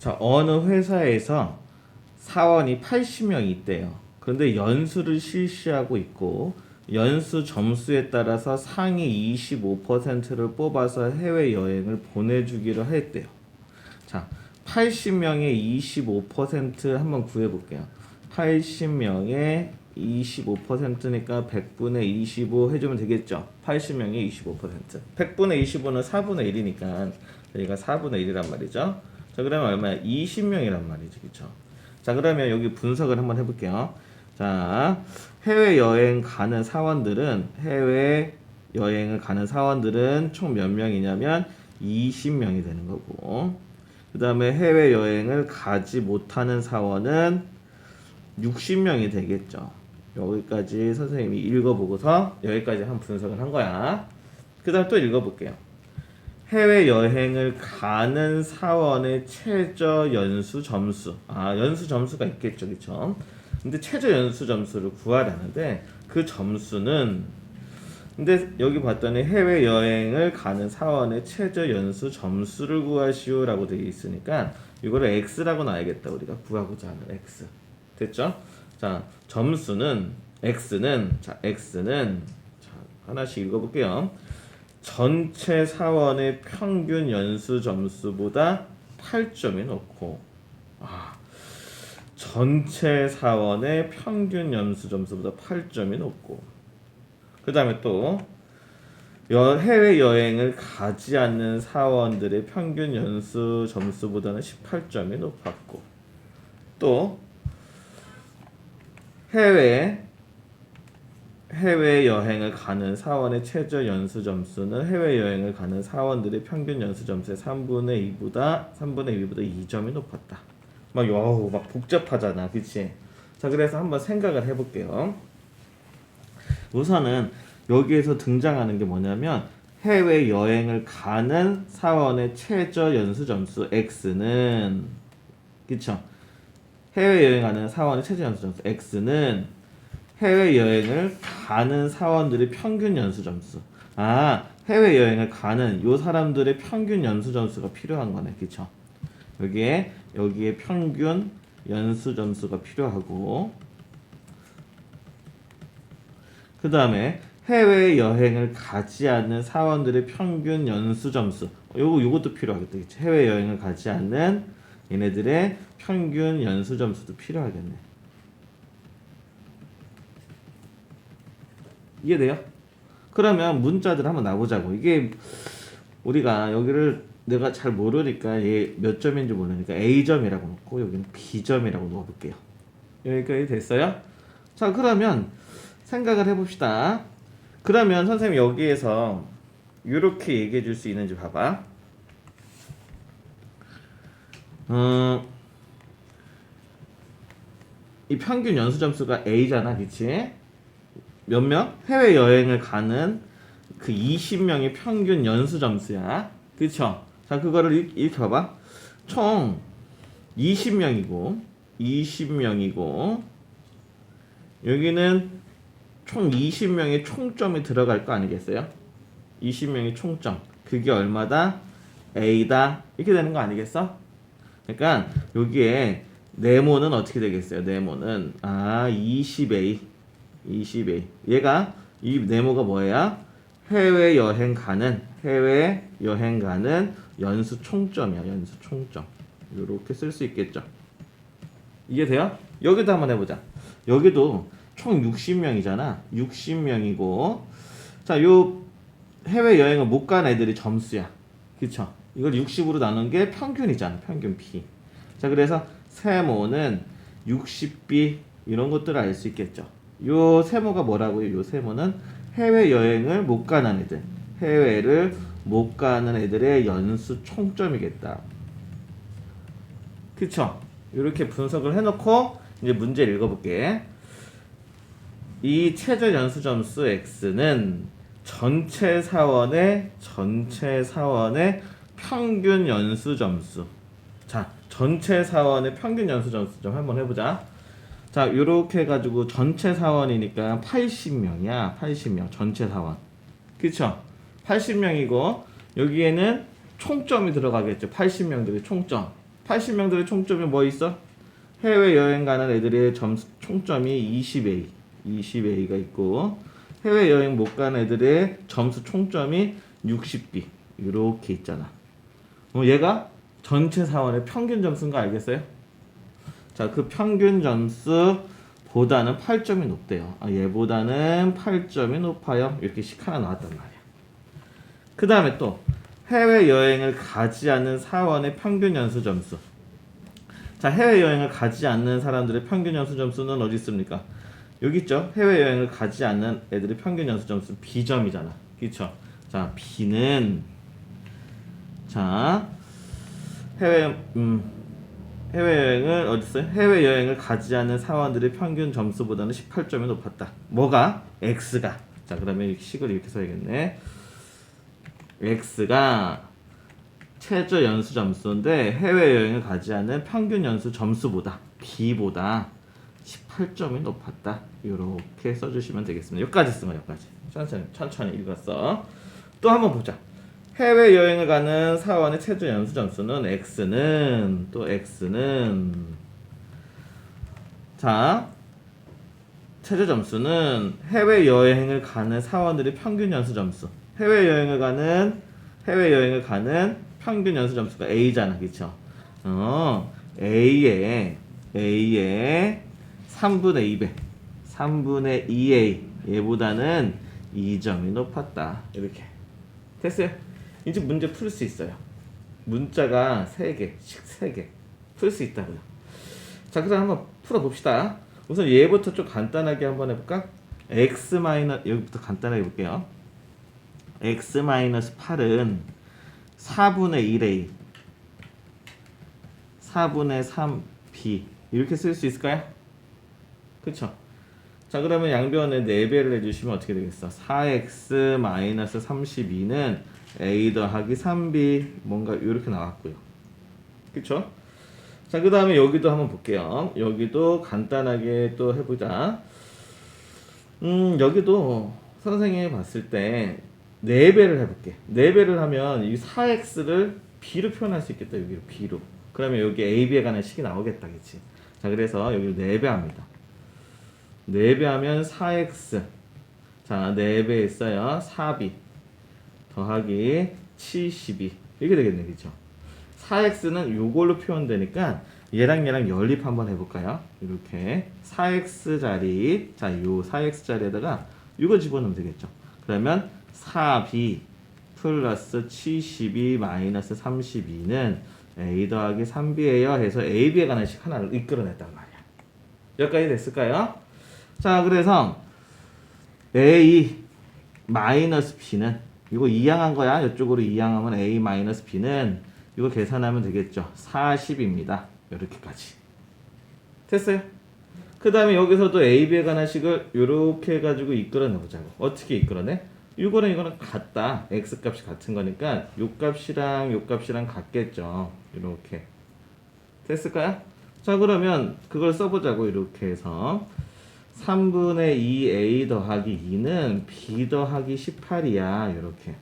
자, 어느 회사에서 사원이 80명이 있대요. 그런데 연수를 실시하고 있고 연수 점수에 따라서 상위 25%를 뽑아서 해외 여행을 보내주기로 했대요. 자, 80명의 25% 한번 구해볼게요. 80명의 25%니까 100분의 25 해주면 되겠죠. 80명의 25%. 100분의 25는 4분의 1이니까 여기가 4분의 1이란 말이죠. 자, 그러면 얼마야? 20명이란 말이죠. 그쵸? 자, 그러면 여기 분석을 한번 해볼게요. 자, 해외 여행 가는 사원들은 해외 여행을 가는 사원들은 총 몇 명이냐면 20명이 되는 거고 그 다음에 해외 여행을 가지 못하는 사원은 60명이 되겠죠. 여기까지 선생님이 읽어보고서 여기까지 한 분석을 한 거야. 그 다음 또 읽어볼게요. 해외 여행을 가는 사원의 최저 연수 점수. 아, 연수 점수가 있겠죠. 그쵸? 근데 최저 연수 점수를 구하라는데 그 점수는 근데 여기 봤더니 해외 여행을 가는 사원의 최저 연수 점수를 구하시오 라고 되어 있으니까 이거를 x라고 놔야겠다. 우리가 구하고자 하는 x. 됐죠? 자, 점수는 x는 자, x는 자, 하나씩 읽어 볼게요. 전체 사원의 평균 연수 점수보다 8점이 높고 아, 전체 사원의 평균 연수 점수보다 8점이 높고 그 다음에 또 여- 해외 여행을 가지 않는 사원들의 평균 연수 점수보다는 18점이 높았고 또 해외 해외 여행을 가는 사원의 최저 연수 점수는 해외 여행을 가는 사원들의 평균 연수 점수의 3분의 2보다 3분의 2보다 2점이 높았다. 막 여우 막 복잡하잖아, 그렇지? 자, 그래서 한번 생각을 해볼게요. 우선은 여기에서 등장하는 게 뭐냐면 해외 여행을 가는 사원의 최저 연수 점수 x는 그쵸? 해외 여행하는 사원의 최저 연수 점수 x는 해외 여행을 가는 사원들의 평균 연수 점수. 아, 해외 여행을 가는 요 사람들의 평균 연수 점수가 필요한 거네, 그쵸? 여기에 여기에 평균 연수 점수가 필요하고 그 다음에 해외 여행을 가지 않는 사원들의 평균 연수 점수. 요거 요것도 필요하겠다. 그치? 해외 여행을 가지 않는 얘네들의 평균 연수 점수도 필요하겠네. 이해돼요? 그러면 문자들 한번 놔보자고. 이게 우리가 여기를 내가 잘 모르니까 얘 몇 점인지 모르니까 A점이라고 놓고 여기는 B점이라고 놓아볼게요. 여기까지 됐어요? 자 그러면 생각을 해봅시다. 그러면 선생님 여기에서 이렇게 얘기해 줄 수 있는지 봐봐. 어, 이 평균 연수 점수가 A잖아, 그치? 몇 명? 해외 여행을 가는 그 20명의 평균 연수 점수야. 그쵸? 자, 그거를 봐봐. 총 20명이고, 20명이고, 여기는 총 20명의 총점이 들어갈 거 아니겠어요? 20명의 총점. 그게 얼마다? A다. 이렇게 되는 거 아니겠어? 그러니까 여기에 네모는 어떻게 되겠어요? 네모는 아 20A 20A 얘가 이 네모가 뭐야? 해외 여행 가는 해외 여행 가는 연수 총점이야 연수 총점. 이렇게 쓸 수 있겠죠? 이해돼요? 여기도 한번 해보자. 여기도 총 60명이잖아. 60명이고. 자 요 해외 여행을 못 간 애들이 점수야. 그쵸? 이걸 60으로 나눈 게 평균이잖아 평균 B 자 그래서 세모는 60B 이런 것들을 알 수 있겠죠 요 세모가 뭐라고요? 요 세모는 해외 여행을 못 가는 애들. 해외를 못 가는 애들의 연수 총점이겠다. 그쵸? 이렇게 분석을 해놓고 이제 문제 읽어볼게. 이 최저 연수 점수 x는 전체 사원의 전체 사원의 평균 연수 점수. 자, 전체 사원의 평균 연수 점수 좀 한번 해보자. 자, 요렇게 해가지고 전체 사원이니까 80명이야. 80명. 전체 사원. 그쵸? 80명이고, 여기에는 총점이 들어가겠죠. 80명들의 총점. 80명들의 총점이 뭐 있어? 해외 여행 가는 애들의 점수 총점이 20A, 20A가 있고 해외 여행 못 가는 애들의 점수 총점이 60B 이렇게 있잖아. 어, 얘가 전체 사원의 평균 점수인 거 알겠어요? 자, 그 평균 점수 보다는 8점이 높대요. 아, 얘보다는 8점이 높아요. 이렇게 식 하나 나왔단 말이야. 그 다음에 또 해외 여행을 가지 않는 사원의 평균 연수 점수. 자, 해외 여행을 가지 않는 사람들의 평균 연수 점수는 어디 있습니까? 여기 있죠. 해외 여행을 가지 않는 애들의 평균 연수 점수 B점이잖아. 그렇죠? 자, B는 자 해외 음 해외 여행을 어디 있어요? 해외 여행을 가지 않는 사원들의 평균 점수보다는 18점이 높았다. 뭐가? X가. 자, 그러면 이 식을 이렇게 써야겠네. X가 최저 연수 점수인데 해외 여행을 가지 않은 평균 연수 점수보다 B보다 18점이 높았다. 이렇게 써주시면 되겠습니다. 여기까지 쓰면 여기까지. 천천히 천천히 읽었어. 또 한번 보자. 해외 여행을 가는 사원의 최저 연수 점수는 X는 또 X는 자 최저 점수는 해외 여행을 가는 사원들의 평균 연수 점수. 해외 여행을 가는 해외 여행을 가는 평균 연수 점수가 A잖아, 그렇죠? 어, A의 A의 3분의 2배, 3분의 2A 얘보다는 2점이 높았다. 이렇게 됐어요. 이제 문제 풀 수 있어요. 문자가 3개, 식 3개 풀 수 있다고요. 자, 그럼 한번 풀어 봅시다. 우선 얘부터 좀 간단하게 한번 해볼까? x 마이너 여기부터 간단하게 볼게요. x 마이너스 8은 4분의 1a 4분의 3b 이렇게 쓸 수 있을까요? 그쵸? 자 그러면 양변에 4배를 해주시면 어떻게 되겠어? 4x 마이너스 32는 a 더하기 3b 뭔가 이렇게 나왔고요. 그쵸? 자, 그 다음에 여기도 한번 볼게요. 여기도 간단하게 또 해보자. 음, 여기도 선생님이 봤을 때 4배를 해볼게. 4배를 하면 이 4x를 b로 표현할 수 있겠다. 여기로 b로. 그러면 여기 ab에 관한 식이 나오겠다. 그치? 자, 그래서 여기를 4배 합니다. 4배 하면 4x. 자, 4배 있어요. 4b. 더하기 72. 이렇게 되겠네. 그쵸? 4x는 요걸로 표현되니까 얘랑 얘랑 연립 한번 해볼까요? 이렇게 4x 자리 자요 4x 자리에다가 이거 집어넣으면 되겠죠. 그러면 4b 플러스 72 마이너스 32는 a 더하기 3b예요 해서 ab에 관한 식 하나를 이끌어냈단 말이야. 여기까지 됐을까요? 자 그래서 a 마이너스 b는 이거 이항한 거야. 이쪽으로 이항하면 a 마이너스 b는 이거 계산하면 되겠죠. 40입니다. 이렇게까지. 됐어요? 그 다음에 여기서도 AB에 관한 식을 이렇게 해가지고 이끌어내 보자고. 어떻게 이끌어내? 이거랑 이거랑 같다. X 값이 같은 거니까 요 값이랑 요 값이랑 같겠죠. 이렇게. 됐을까요? 자, 그러면 그걸 써보자고. 이렇게 해서. 3분의 2A 더하기 2는 B 더하기 18이야. 이렇게.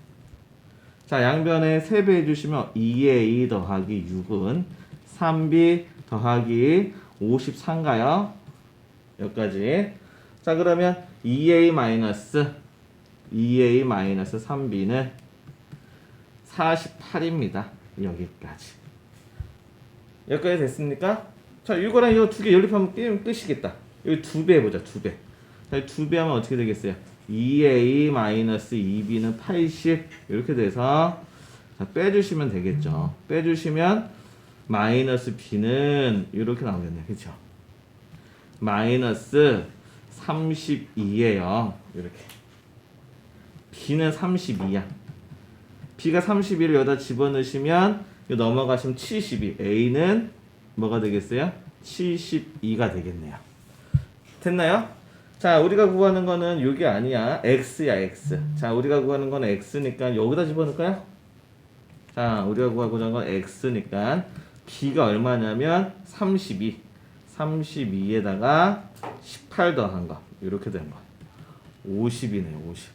자, 양변에 3배 해 주시면 2a 더하기 6은 3b 더하기 53가요? 여기까지. 자, 그러면 2a 마이너스 2a 마이너스 3b는 48입니다. 여기까지. 여기까지 됐습니까? 자, 이거랑 이거 두 개 연립하면 게임 끝이겠다. 여기 두 배 해보자, 두 배. 자, 두배 하면 어떻게 되겠어요? 2a 마이너스 2b는 80 이렇게 돼서 자, 빼주시면 되겠죠. 빼주시면 마이너스 b는 이렇게 나오겠네요. 그렇죠? 마이너스 32예요. 이렇게 b는 32야. b가 31을 여기다 집어넣으시면 넘어가시면 72. a는 뭐가 되겠어요? 72가 되겠네요. 됐나요? 자, 우리가 구하는 거는 이게 아니야. x야, x. 자, 우리가 구하는 건 x니까 여기다 집어넣을까요? 자, 우리가 구하고자 하는 건 x니까 b가 얼마냐면 32. 32에다가 18 더한 거. 이렇게 된 거. 50이네요, 50.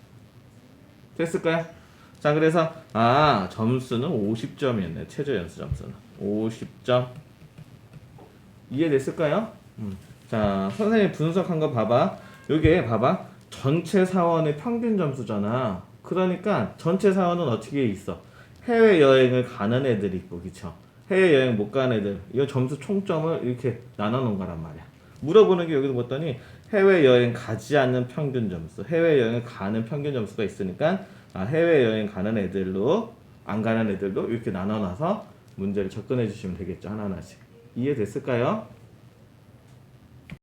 됐을까요? 자, 그래서 아, 점수는 50점이었네. 최저 연수 점수는. 50점. 이해됐을까요? 음. 자, 선생님 분석한 거 봐봐. 요게 봐봐. 전체 사원의 평균 점수잖아. 그러니까 전체 사원은 어떻게 있어? 해외 여행을 가는 애들이 있고, 그쵸? 해외 여행 못 가는 애들. 이거 점수 총점을 이렇게 나눠 놓은 거란 말이야. 물어보는 게 여기서 봤더니 해외 여행 가지 않는 평균 점수, 해외 여행을 가는 평균 점수가 있으니까 아, 해외 여행 가는 애들로 안 가는 애들로 이렇게 나눠 놔서 문제를 접근해 주시면 되겠죠 하나하나씩 이해됐을까요?